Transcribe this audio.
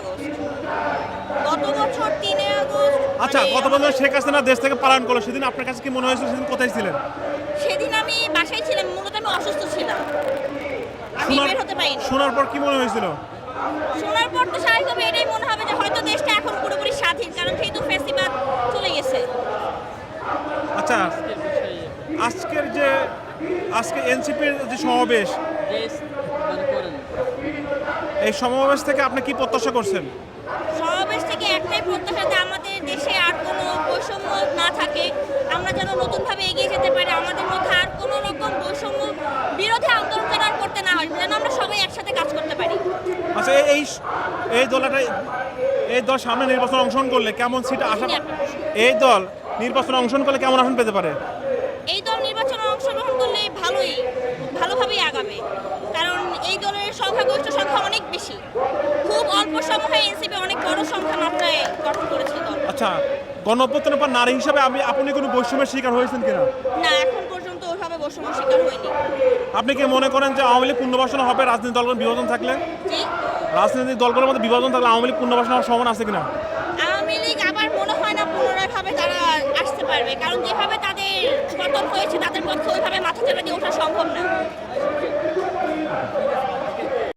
August. গত বছর তিনে আগস্ট আচ্ছা মানে গত বছর শেখ হাসিনা দেশ থেকে পালন করল সেদিন আপনার কাছে কি মনে হয়েছিল সেদিন কোথায় ছিলেন? সেদিন আমি বাসায় ছিলাম মূলত আমি অসুস্থ ছিলাম। আমি বের হতে পারিনি। শোনার পর কি মনে হয়েছিল? শোনার পর তো স্বাভাবিকভাবে এটাই মনে হবে যে হয়তো দেশটা এখন পুরোপুরি স্বাধীন কারণ যেহেতু ফেস্টিভ্যাল চলে গেছে। আচ্ছা আজকের যে আজকে এনসিপির যে সমাবেশ দেশ মানে এই সমাবেশ থেকে আপনি কি প্রত্যাশা করছেন? সমাবেশ থেকে একটাই প্রত্যাশা যে আমাদের দেশে আর কোনো বৈষম্য না থাকে। আমরা যেন নতুনভাবে এগিয়ে যেতে পারি আমাদের মধ্যে আর কোনো রকম বৈষম্য বিরোধী আন্দোলন যেন আর করতে না হয় যেন আমরা সবাই একসাথে কাজ করতে পারি। আচ্ছা এই- এই দলটা এই দল সামনে নির্বাচন অংশগ্রহণ করলে কেমন সিট আশা এই দল নির্বাচনে অংশগ্রহণ করলে কেমন আসন পেতে পারে? এই দল নির্বাচনে অংশগ্রহণ করলে ভালোই ভালোভাবেই আগাবে। কারণ এই দলের সংখ্যাগরিষ্ঠ বেশি। খুব অল্প সময়ে এনসিপি অনেক বড় সংখ্যা মাত্রায় গঠন করেছে দল। আচ্ছা গণ অভ্যুত্থানের পর নারী হিসাবে আমি আপনি কোনো বৈষম্যের শিকার হয়েছেন কিনা? না এখন পর্যন্ত ওইভাবে বৈষম্যের শিকার হয়নি। আপনি কি মনে করেন যে আওয়ামী লীগ পুনর্বাসন হবে রাজনৈতিক দলগুলোর বিভাজন থাকলে? জি। রাজনৈতিক দলগুলোর মধ্যে বিভাজন থাকলে আওয়ামী লীগ পুনর্বাসন হওয়ার সম্ভাবনা আছে কিনা? আওয়ামী লীগ আবার মনে হয় না পুনরায় ভাবে তারা আসতে পারবে কারণ যেভাবে তাদের পতন হয়েছে তাদের পক্ষে ওইভাবে মাথা চাপা দিয়ে ওঠা সম্ভব না।